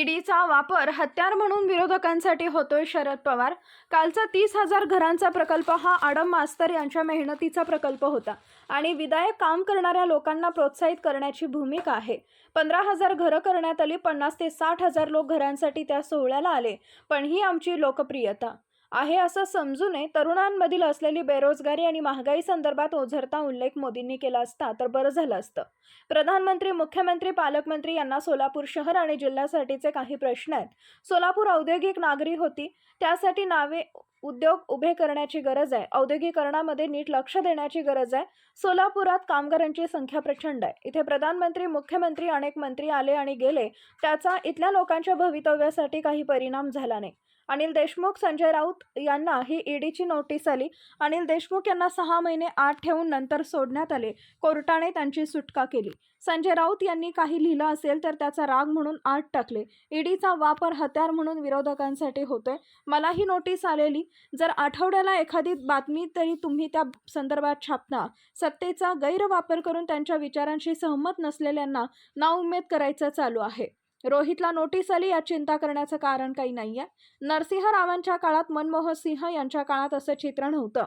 ईडीचा वापर हत्यार म्हणून विरोधकांसाठी होतोय शरद पवार. कालचा तीस हजार घरांचा प्रकल्प हा आडम मास्तर यांच्या मेहनतीचा प्रकल्प होता आणि विधायक काम करणाऱ्या लोकांना प्रोत्साहित करण्याची भूमिका आहे. पंधरा हजार घरं करण्यात आली पन्नास ते साठ हजार लोक घरांसाठी त्या सोहळ्याला आले पण ही आमची लोकप्रियता. आहे असं समजू नये. तरुणांमधील असलेली बेरोजगारी आणि महागाई संदर्भात ओझरता उल्लेख मोदींनी केला असता तर बरं झालं असतं. प्रधानमंत्री मुख्यमंत्री पालकमंत्री यांना सोलापूर शहर आणि जिल्ह्यासाठीचे काही प्रश्न आहेत. सोलापूर औद्योगिक नागरी होती. त्यासाठी नावे उद्योग उभे करण्याची गरज आहे. औद्योगिकरणामध्ये नीट लक्ष देण्याची गरज आहे. सोलापुरात कामगारांची संख्या प्रचंड आहे. इथे प्रधानमंत्री मुख्यमंत्री अनेक मंत्री आले आणि गेले. त्याचा इथल्या लोकांच्या भवितव्यासाठी काही परिणाम झाला नाही. अनिल देशमुख संजय राऊत यांना ही ईडीची नोटीस आली. अनिल देशमुख यांना सहा महिने आत ठेवून नंतर सोडण्यात आले. कोर्टाने त्यांची सुटका केली. संजय राऊत यांनी काही लिहिलं असेल तर त्याचा राग म्हणून आत टाकले. ईडीचा वापर हत्यार म्हणून विरोधकांसाठी होतोय. मला ही नोटीस आलेली. जर आठवड्याला एखादी बातमी तरी तुम्ही त्या संदर्भात छापता. सत्तेचा गैरवापर करून त्यांच्या विचारांशी सहमत नसलेल्यांना नाउमेद करायचं चालू आहे. रोहितला नोटीस आली यात चिंता करण्याचं कारण काही नाही नरसिंह रावांच्या काळात मनमोहन सिंह यांच्या काळात असं चित्र नव्हतं.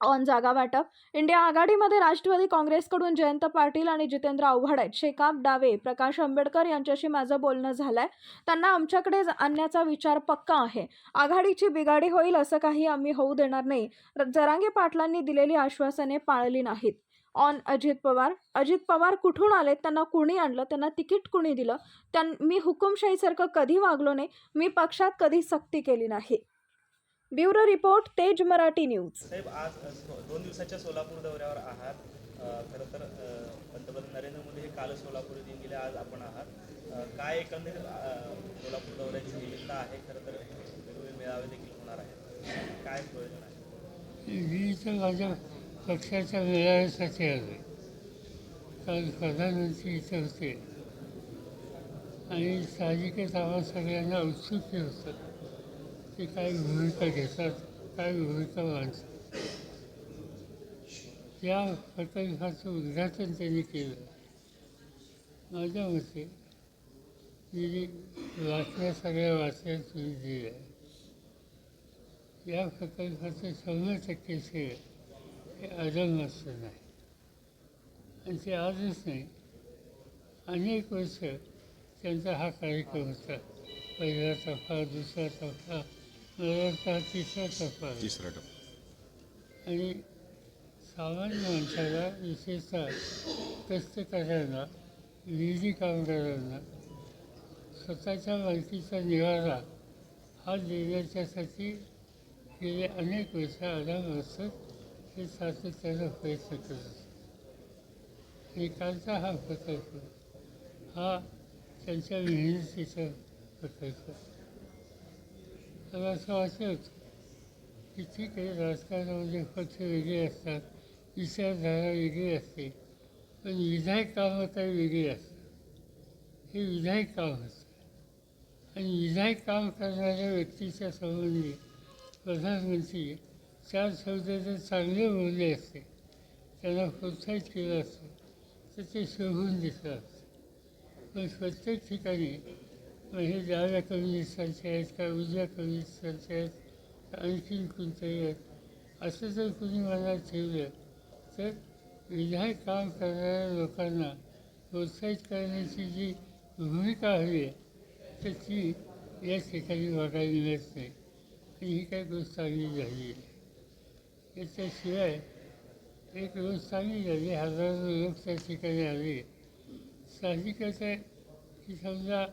ऑन जागा वाटप. इंडिया आघाडीमध्ये राष्ट्रवादी काँग्रेसकडून जयंत पाटील आणि जितेंद्र आव्हाड आहेत. शेकाप डावे प्रकाश आंबेडकर यांच्याशी माझं बोलणं झालंय. त्यांना आमच्याकडे आणण्याचा विचार पक्का आहे. आघाडीची बिघाडी होईल असं काही आम्ही होऊ देणार नाही. जरांगे पाटलांनी दिलेली आश्वासने पाळली नाहीत. ऑन अजित पवार अजित पवार कुठून आलेत त्यांना कुणी आणलं? त्यांना तिकीट कुणी दिलं? त्यां मी हुकुमशाहीसारखं कधी वागलो नाही? मी पक्षात कधी सक्ती केली नाही? ब्युरो रिपोर्ट तेज मराठी न्यूज. साहेब आज दोन दिवसाच्या सोलापूर दौऱ्यावर आहात. खरं तर पंतप्रधान नरेंद्र मोदी हे काल सोलापूर येऊन गेले आज आपण आहात. काय एकंदरीत अ, सोलापूर दौऱ्याची निमित्त आहे? खरं तर वेगवेगळे मेळावे देखील होणार आहेत. काय प्रयोजन आहे? पक्षाच्या मेळाव्यासाठी आले कारण प्रधानमंत्री इथं होते आणि साहजिकच आम्हा सगळ्यांना औत्सुक्य होतं ते काय भूमिका घेतात काय भूमिका मांडतात. या प्रकल्पाचं उद्घाटन त्यांनी केलं. माझ्या मते मी वाचल्या सगळ्या वाचल्या तुम्ही दिल्या या प्रकल्पाचं शंभर टक्के श्रेय. हे अदम असं नाही. आणि ते आजच नाही. अनेक वर्ष त्यांचा हा कार्यक्रम होता. पहिला टप्पा दुसरा टप्पा हा तिसरा टप्पा. तिसरा टप्पा. आणि सामान्य माणसाला विशेषतः कष्टकऱ्यांना विहिरी कामगारांना स्वतःच्या मालकीचा निवारा हा देण्याच्यासाठी गेले अनेक वर्ष आराम असत हे सातत्यानं प्रयत्न करत असतात हा प्रकल्प हा त्यांच्या मेहनतीचा प्रकल्प मला असं वाटत होतं की ठीक आहे राजकारणामध्ये पक्ष वेगळे असतात विचारधारा वेगळी असते पण विधायक काम काही वेगळी असतात. हे विधायक काम असतं. आणि विधायक काम करणाऱ्या व्यक्तीच्या संबंधी प्रधानमंत्री चार शब्दाचे चांगले बोलले असते. त्यांना प्रोत्साहित केलं असतं. तर ते शोभून दिसलं असतं. पण प्रत्येक ठिकाणी म्हणजे मग हे डाव्या कम्युनिस्टांचे आहेत का उजव्या कम्युनिस्टांचे आहेत का आणखीन कोणतरी आहेत असं जर कुणी मनात ठेवलं तर विधायक काम करणाऱ्या लोकांना प्रोत्साहित करण्याची जी भूमिका हवी आहे तर ती या ठिकाणी बघायला मिळत नाही. आणि ही काही गोष्ट चांगली झाली आहे. याच्याशिवाय एक गोष्ट चांगली झाली हजारो लोक त्या ठिकाणी आले. साहजिकच आहे की समजा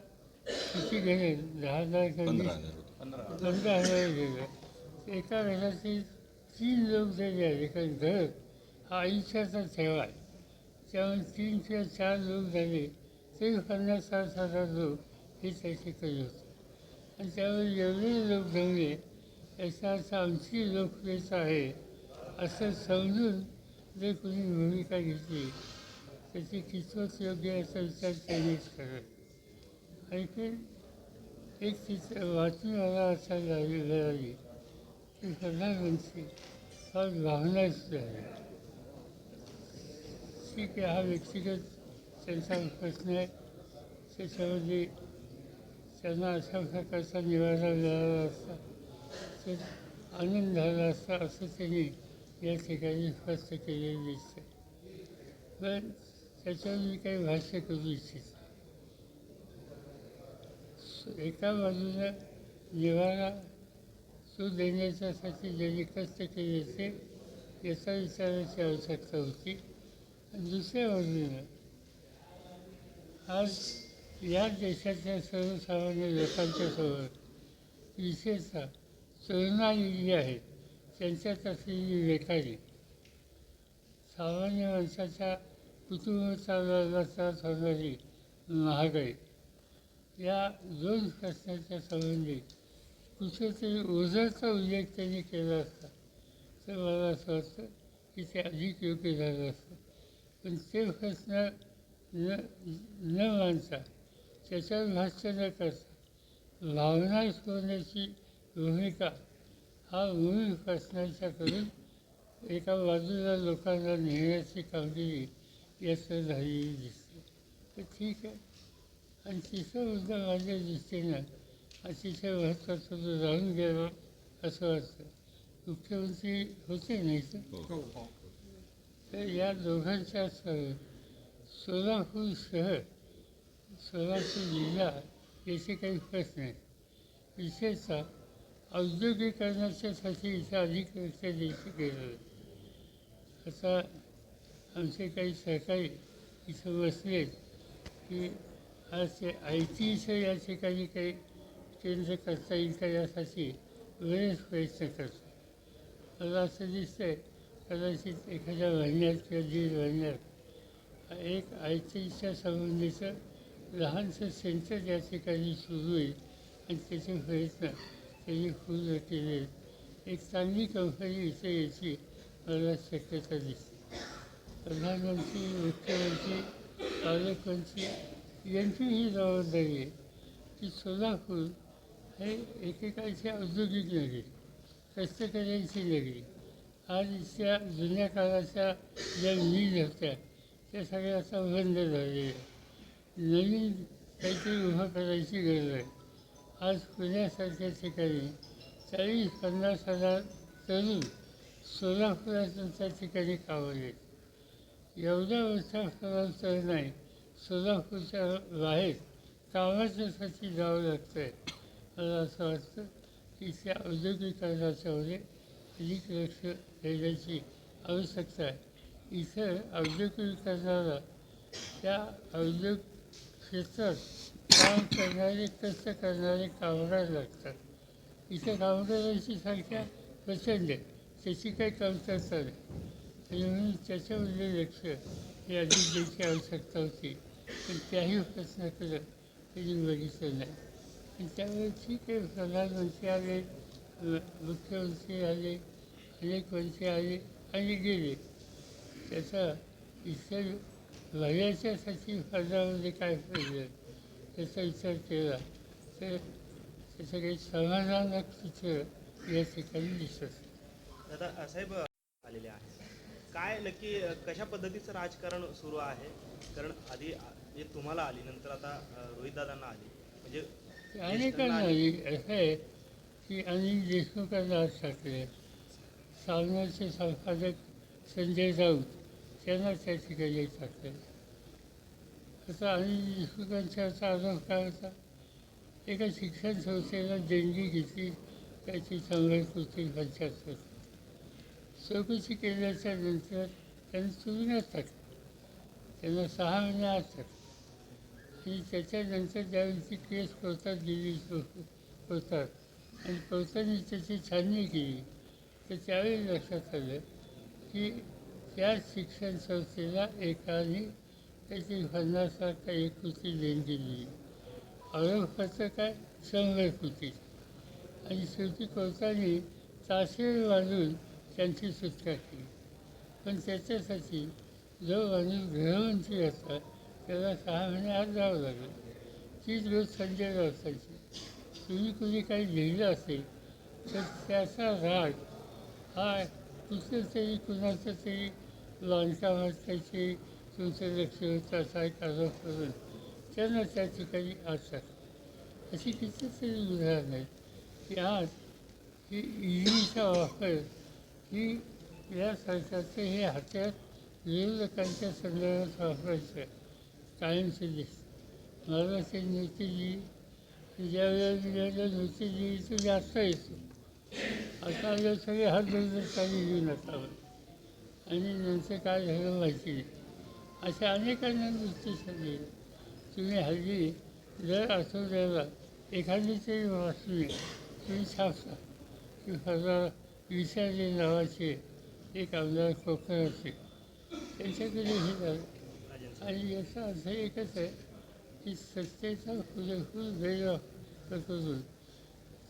किती घरे दहा हजार पंधरा हजार गेलं एका घराचे तीन लोक जरी आले कारण घर हा आयुष्याचा ठेवा. आहे त्यामुळे तीन किंवा चार लोक झाले तरी पन्नास साठ हजार लोक हे त्याचे कमी होते. आणि त्यामुळे एवढे लोक जमले याचा अर्थ आमची लोकप्रियता आहे. असं समजून जर कोणी भूमिका घेतली तर ती कितपत योग्य असा विचार त्यांनीच करत आणखी एक चित्र वाचून मला असा लागली मिळाली की प्रधानमंत्री फार भावनाच आहे ठीक आहे हा व्यक्तिगत त्यांचा प्रश्न आहे. त्याच्यामध्ये त्यांना अशा प्रकारचा निवारा मिळाला असता तर आनंद झाला असता असं त्यांनी या ठिकाणी स्पष्ट केलेली दिसते पण त्याच्यावर मी काही भाष्य करू इच्छित एका बाजूला निवारा तो देण्याच्यासाठी ज्यांनी कष्ट केले ते याचा विचाराची आवश्यकता होती आणि दुसऱ्या बाजूला आज या देशाच्या सर्वसामान्य लोकांच्या समोर विशेषतः तरुणाई जी आहेत त्यांच्यात असलेली बेकारी सामान्य माणसाच्या कुटुंब चालवायला होणारी महागाई. या दोन प्रश्नाच्या संबंधी कुठेतरी ओझरचा उल्लेख त्यांनी केला असता. तर मला असं वाटतं की ते अधिक योग्य झालं असतं. पण ते प्रश्न न न मानता त्याच्यावर भाष्य न करता भावना शोधण्याची भूमिका हा मूळ प्रश्नाच्याकडून एका बाजूला लोकांना नेण्याची कामगिरी याचं झालेली दिसते. तर ठीक आहे. आणि तिसरा मुद्दा माझ्या दृष्टीनं अतिशय महत्त्वाचा जो राहून गेला असं वाटतं. मुख्यमंत्री होते नाही तर तर या दोघांच्या सह सोलापूर शहर सोलापूर जिल्हा याचे काही प्रश्न आहेत. विशेषतः औद्योगिकरणाच्यासाठी इथं अधिक लक्ष द्यायचं गेलं आता आमचे काही सहकारी इथं बसले की आज ते आय टीचं या ठिकाणी काही केंद्र करता येईल का यासाठी बरेच प्रयत्न करतात मला असं दिसतंय कदाचित एखाद्या महिन्यात किंवा दीड महिन्यात एक आय टीच्या संबंधीचं लहानसं सेंटर या ठिकाणी सुरू होईल आणि त्याचे प्रयत्न त्यांनी पूर्ण केले एक चांगली कंपनी इथे यायची मला शक्यता दिसते प्रधानमंत्री मुख्यमंत्री पालकमंत्री यांची ही जबाबदारी आहे की सोलापूर हे एकेकाळची औद्योगिक नगरी कष्टकऱ्यांची नगरी आज इथल्या जुन्या काळाच्या ज्या मील होत्या त्या सगळ्या आता बंद झालेल्या नवीन काहीतरी उभं करायची गरज आहे आज पुण्यासारख्या ठिकाणी चाळीस पन्नास हजार तरुण सोलापुरातून त्या ठिकाणी कावले एवढ्या मोठ्या प्रमाणात तर नाही सोलापूरच्या बाहेर कामाच्यासाठी जावं लागतं आहे मला असं वाटतं की त्या औद्योगिकरणाच्यामध्ये अधिक लक्ष देण्याची आवश्यकता आहे. इथं औद्योगिकरणाला त्या औद्योग क्षेत्रात काम करणारे कष्ट करणारे कामगार लागतात. इथे कामगारांची संख्या प्रचंड आहे. त्याची काही कमतरता नाही. आणि म्हणून त्याच्यामध्ये लक्ष हे अधिक द्यायची आवश्यकता होती. पण त्याही प्रश्नाकडं त्यांनी बघितलं नाही. आणि त्यामुळे ठीक आहे प्रधानमंत्री आले मुख्यमंत्री आले अनेक मंत्री आले आणि गेले. त्याचा इतर भल्याच्यासाठी पदामध्ये काय फायदा त्याचा विचार केला. तर त्याचं काही समाधानक चित्र या ठिकाणी दिसत. दादा साहेब आलेले आहेत. काय नक्की कशा पद्धतीचं राजकारण सुरू आहे? कारण आधी म्हणजे तुम्हाला आली नंतर आता रोहितदादांना आली. म्हणजे अनेकांना आली. असं आहे की अनिल देशमुखांना आज टाकले सामन्याचे संपादक संजय राऊत त्यांना त्या ठिकाणी टाकले तसं आम्ही देशमुखांचा असा आरोप काय होता एका शिक्षण संस्थेला देणगी घेतली त्याची शंभर पंचायत होती चौकशी केल्याच्यानंतर त्यांनी तुरुंगात टाकलं. त्यांना सहा महिने असतात आणि त्याच्यानंतर ज्यावेळी ती केस कोर्टात गेली कोर्टात आणि कोर्टाने त्याची छाननी केली तर त्यावेळी लक्षात आलं की त्या शिक्षण संस्थेला एकाने त्याची भरण्यासारखा एक कृती देणगी दिली आरोपपत्र काय? शंभर कृती. आणि शेवटी कोर्टाने तासेर वाजून त्यांची सुटका केली. पण त्याच्यासाठी जो माणूस गृहमंत्री होता त्याला सहा महिने आत जावं लागलं. तीच रोज संजय राऊतांची. तुम्ही कुणी काही लिहिलं असेल तर त्याचा राग हा कुठं तरी कुणाचं तरी बांधकामात त्याची तुमचं लक्ष होतं असा एक आरोप करून त्यांना त्या ठिकाणी असतात. अशी कितीतरी उदाहरणं आहेत. की आज ही ईडीचा वापर ही या सरकारचं हे हत्यार विरोधकांच्या संदर्भात वापरायचं. कायमचं दिसतं वेळेला नृत्यजी ज्यावेळेला नृत्यजीचं जास्त येतो आता आपल्या सगळे हात धरून काही घेऊन आता आणि नंतर काय झालं माहिती नाही. अशा अनेकांना नृत्य दिलं तुम्ही हल्ली दर आठवड्याला एखादी तरी बातमी तुम्ही छापता की हजार विचारले नावाचे एक आमदार कोकणाचे त्यांच्याकडे हे झालं. आणि याचा अर्थ एकच आहे की सत्तेचा पुरेपूर गैरवापर करून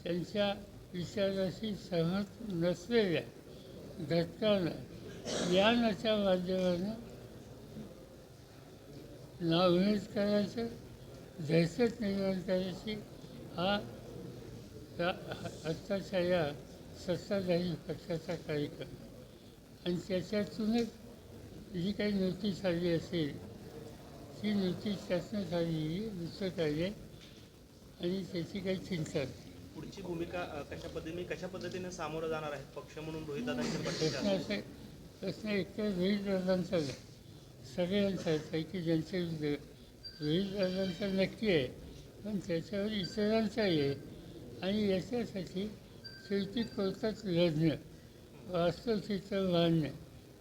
त्यांच्या विचाराशी सहमत नसलेल्या घटकांना ज्ञानाच्या माध्यमानं नावमेद करायचं दहशत निर्माण करायची हा या आत्ताच्या या सत्ताधारी पक्षाचा कार्यक्रम. आणि त्याच्यातूनच जी काही नोटीस आली असेल ती नोटीस आलेली दुसरं काय आहे. आणि त्याची काही चिंता नाही. पुढची भूमिका कशा पद्धतीने कशा पद्धतीने सामोरं जाणार आहेत? पक्ष म्हणून रोहितदादांचे प्रश्न असा आहे प्रश्न एकतर रोहितदादांचा नाही सगळ्यांचाच आहे की ज्यांचे रोहितदादांचा नक्की आहे पण त्याच्यावर इतरांचाही आहे. आणि याच्यासाठी शेवटी कोर्टात लढणं वास्तव चित्र मांडणं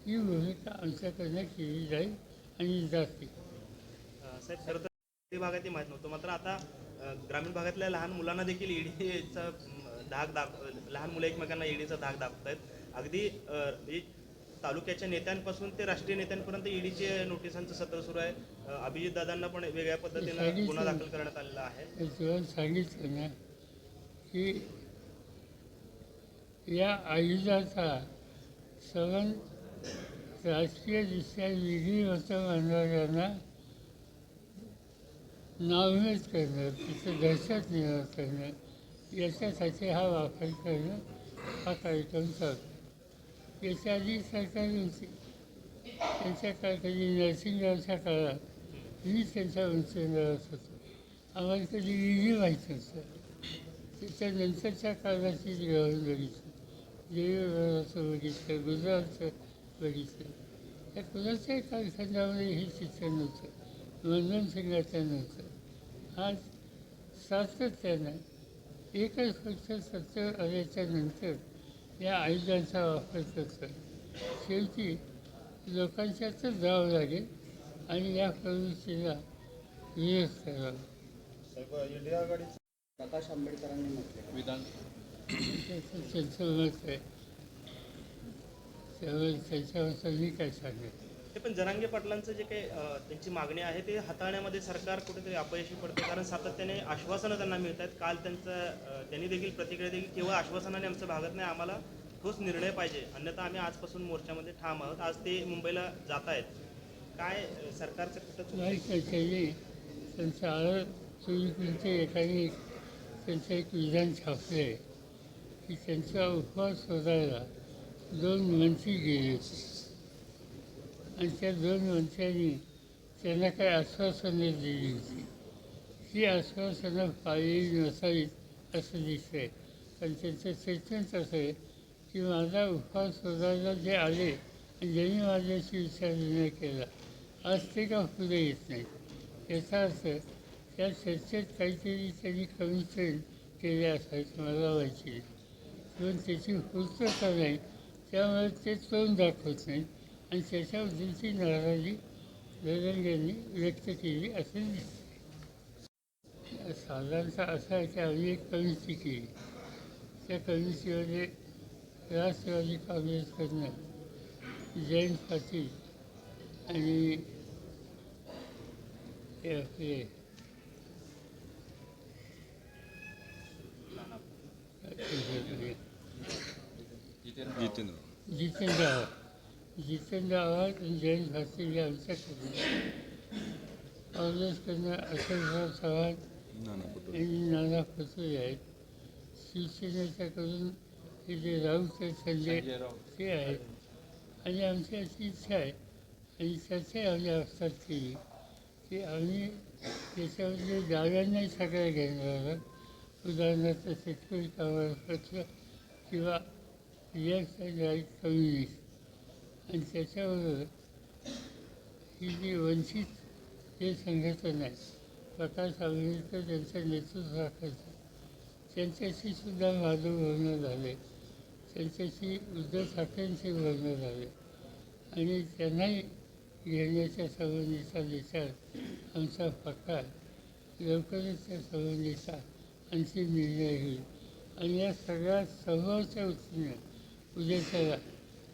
ही भूमिका आमच्याकडनं केली जाईल आणि जाते. अ, साहेब खरं तर माहीत नव्हतं मात्र आता ग्रामीण भागातल्या लहान मुलांना देखील ईडीचा धाक दाख लहान मुलं एकमेकांना ईडीचा धाक दाखवत आहेत अगदी म्हणजे तालुक्याच्या नेत्यांपासून ते राष्ट्रीय नेत्यांपर्यंत ईडीचे नोटिसांचं सत्र सुरू आहे. अभिजित दादांना पण वेगळ्या पद्धतीनं गुन्हा दाखल करण्यात आलेला आहे. सांगितलं ना की या आयुधाचा सवन राजकीयदृष्ट्या मतं मानणाऱ्यांना नावमेद करणं तिथं दहशत निर्माण करणं याच्यासाठी हा वापर करणं हा कार्यक्रम चालतो. याच्या आधी सरकार होती त्यांच्या काळात नरसिंगरावच्या काळात मी त्यांच्या मंत्रिमंडळात होतो. आम्हाला कधी विधी माहीत असतं? त्याच्यानंतरच्या काळाची ग्रहण बघितलं. देवीचं बघितलं गुजरातचं बघितलं. त्या कुणाच्याही कालखंडामध्ये हे चित्र नव्हतं. मनमोहन सिंगाचं नव्हतं. आज सातत्यानं एकच पक्ष सत्य आल्याच्यानंतर या आयुधांचा वापर करतात. शेवटी लोकांच्यातच जावं लागेल आणि या प्रवृत्तीला विरोध करावा प्रकाश आंबेडकरांनी म्हटले त्याचं त्यांचं मत आहे. त्यामुळे त्याच्यावर मी काय सांगेल? ते पण जरांगे पाटलांचं जे काही त्यांची मागणी आहे ते हाताळण्यामध्ये सरकार कुठेतरी अपयशी पडतं. कारण सातत्याने आश्वासनं त्यांना मिळत आहेत काल त्यांचं त्यांनी देखील प्रतिक्रिया दिली केवळ आश्वासनाने आमचं भागत नाही आम्हाला ठोस निर्णय पाहिजे. अन्यथा आम्ही आजपासून मोर्चामध्ये ठाम आहोत. आज ते मुंबईला जात आहेत काय सरकारचं कुठं नाही काय त्यांनी त्यांचं आळ चोवीसचे एकाने त्यांचं एक विधान छापले. आहे की त्यांचा उपवास शोधायला दोन मंत्री गेले. आणि त्या दोन मंत्र्यांनी त्यांना काही आश्वासनं दिली होती. ही आश्वासनं पाळलेली नसावीत असं दिसतंय. पण त्यांचं स्टेटमेंट असं आहे की माझा उपास शोधायला जे आले आणि ज्यांनी माझ्याशी विचारविनिमय केला आज ते का पुढे येत नाही याचा अर्थ त्या चर्चेत काहीतरी त्यांनी कमी ट्रेन केले असायचे मला माहिती पण त्याची पूर्तता नाही त्यामुळे ते तोंड दाखवत नाही आणि त्याच्याबद्दलची नाराजी गगन यांनी व्यक्त केली असे दिसते साधारणतः असं आहे की आम्ही एक कमिटी केली त्या कमिटीमध्ये राष्ट्रवादी काँग्रेसकडनं जयंत पाटील आणि हे आपले जितेंद्र जितेंद्र आव्हाड जितेंद्र आव्हाड आणि जयंत हे आमच्याकडून काँग्रेसकडनं अशोकराव चव्हाण नाना पटोले. आणि नाना पटोले आहेत. शिवसेनेच्याकडून हे जे राऊत आहेत संजय ते आहेत. आणि आमची अशी इच्छा आहे आणि चर्चा आम्ही असतात केली. की आम्ही त्याच्यामध्ये डाव्यांनाही सगळ्या घेणार उदाहरणार्थ शेतकरी कामगार पक्ष किंवा रिॲक्ट राईट कम्युनिस्ट आणि त्याच्याबरोबर ही जी वंचित हे संघटन आहे प्रकाश आंबेडकर त्यांचं नेतृत्व राखायचं त्यांच्याशी सुद्धा माझं बोलणं झाले त्यांच्याशी उद्धव ठाकरेंशी बोलणं झाले. आणि त्यांनाही घेण्याच्या संबंधीचा विचार आमचा पक्का लवकरच त्या संबंधीचा अंतिम निर्णय होईल. आणि या सगळ्या समोरच्या वृत्तीने उद्याच्याला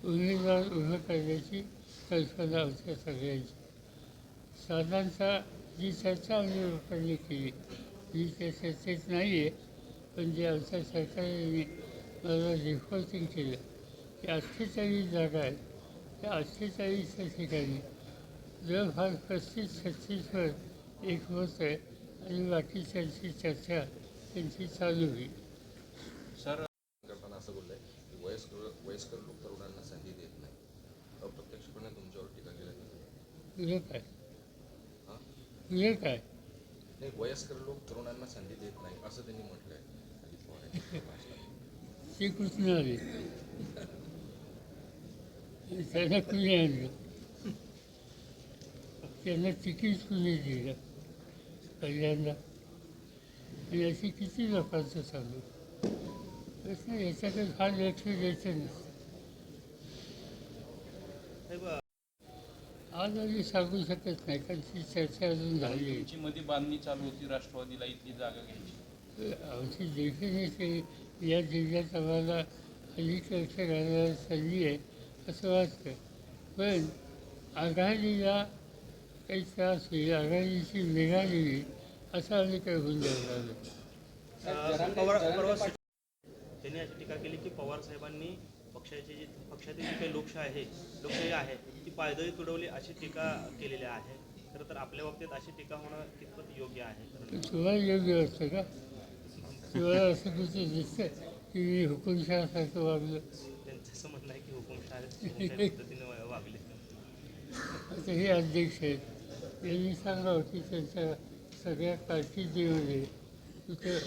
उमेदवार उभं करण्याची कल्पना आमच्या सगळ्यांची. साधारणतः जी चर्चा आम्ही लोकांनी केली मी त्या चर्चेत नाही आहे पण जे आमच्या सरकारने मला रिपोर्टिंग केलं की अठ्ठेचाळीस जागा आहेत. त्या अठ्ठेचाळीसच्या ठिकाणी जर फार पस्तीस छत्तीसवर एक होत आहे आणि बाकीच्यांची चर्चा त्यांची चालू होईल. सर करताना असं बोललंय की वयस्कर वयस्कर लोक तरुणांना संधी देत नाही अप्रत्यक्षपणे तुमच्यावर टीका केली जाते. तुझं काय? हां तुझं काय? नाही वयस्कर लोक तरुणांना संधी देत नाही असं त्यांनी म्हटलंय. अजित पवार यांच्या भाषणात. ते कुठून आले. आणि त्यांना कुणी आणलं. त्यांना तिकीट कुणी दिलं. पहिल्यांदा. आणि अशी किती लोकांचं चालू प्रश्न याच्याकडे फार लक्ष द्यायचं नसतं साहेब अ, आज आम्ही सांगू शकत नाही कारण ती चर्चा अजून झाली आहे. तुमची मध्ये बांधणी चालू होती राष्ट्रवादीला इथली जागा घ्यायची. आमची या जिल्ह्यात आम्हाला अधिक लक्ष घालायला संधी आहे असं वाटतं. पण आघाडीला काही त्रास होईल आघाडीची येईल असं आम्ही काही होऊन देणार नाही. त्यांनी अशी टीका केली की पवार साहेबांनी पक्षाची जी पक्षातील जी काही लोकशाही आहे लोकशाही आहे ती पायदळी तुडवली अशी टीका केलेली आहे. खरं तर आपल्या बाबतीत अशी टीका होणं कितपत योग्य आहे? तुम्हाला योग्य वाटतं का? तुम्हाला असं कुठे दिसतं की मी हुकुमशहासारखं वागलं? त्यांचं असं म्हणणं आहे की हुकुमशाही पद्धतीने वागले. आता हे अध्यक्ष आहेत. यांनी सांगावं की त्यांच्या सगळ्या कारकिर्दीमध्ये तिथं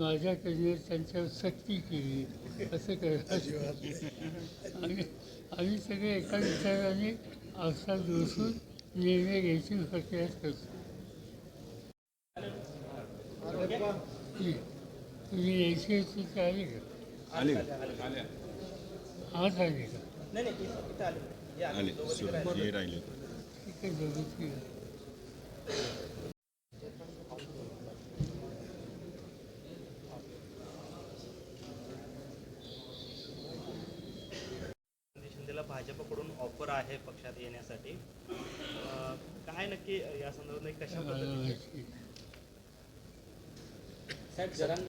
माझ्याकडनं त्यांच्यावर सक्ती केली. असं करायला आम्ही आम्ही सगळे एका विचाराने आवसात बसून निर्णय घ्यायची प्रक्रिया करतो. तुम्ही- यायची होती आली का? आले? आज आली का? आले. ठीक आहे बघितली संजय शिंदेला भाजपकडून ऑफर आहे पक्षात येण्यासाठी. अ, काय नक्की या संदर्भात कशा पद्धतीने? साहेब जरांगे